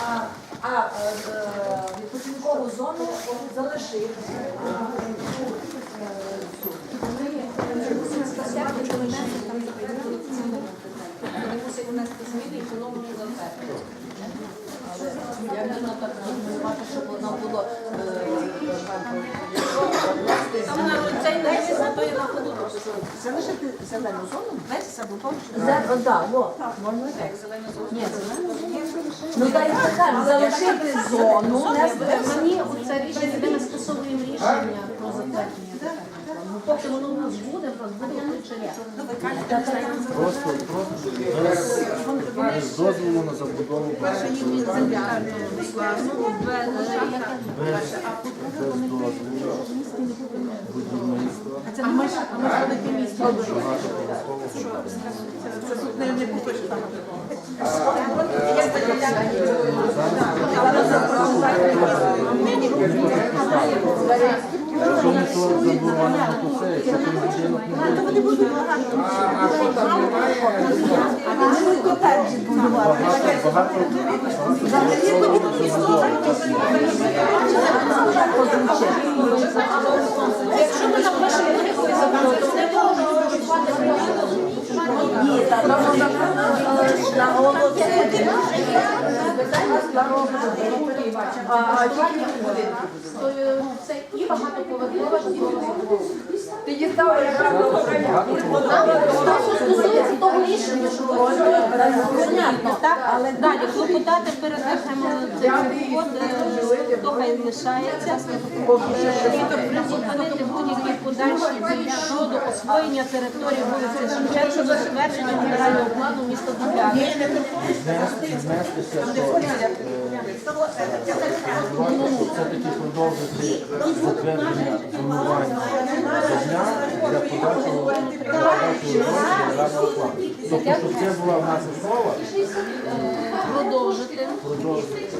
А, а відпочинкову зону залишив. Вони мусять внести зміни і по-новому затвердити. Але я так щоб було. Залишити зелену зону без можна так. Зелена зона. Ну дай кажу, залишити зону. не Мені оце рішення, ми скасовуємо рішення про затвердження. Ну, поки воно у нас буде, в нас буде ключаря. Просто, просто без, без дозволу на забудову. Без, без дозволу будівництва. А ми ж а ми ж велике місто. Це тут не, не купиш там. Якщо не то заборонено, то це, якщо ти будинок не буде багато, багато Якщо ми напишемо якоїсь забудови, то не можемо вживати Ні, та там можна на голову. А, а тільки То е, це і житлова забудова. ти дістала як того рішення, що понятно, так, але далі клопотати перед архемом хто хай лишається, Е, зупинити будь-які подальші дії щодо освоєння території вулиці Шевченка за затвердження генерального плану міста Дубляни. знести, все-таки продовжити затвердження зонування дня для подальшого подальшого розвитку державного плану. Тобто, щоб це була в нас основа, Продовжити продовжити.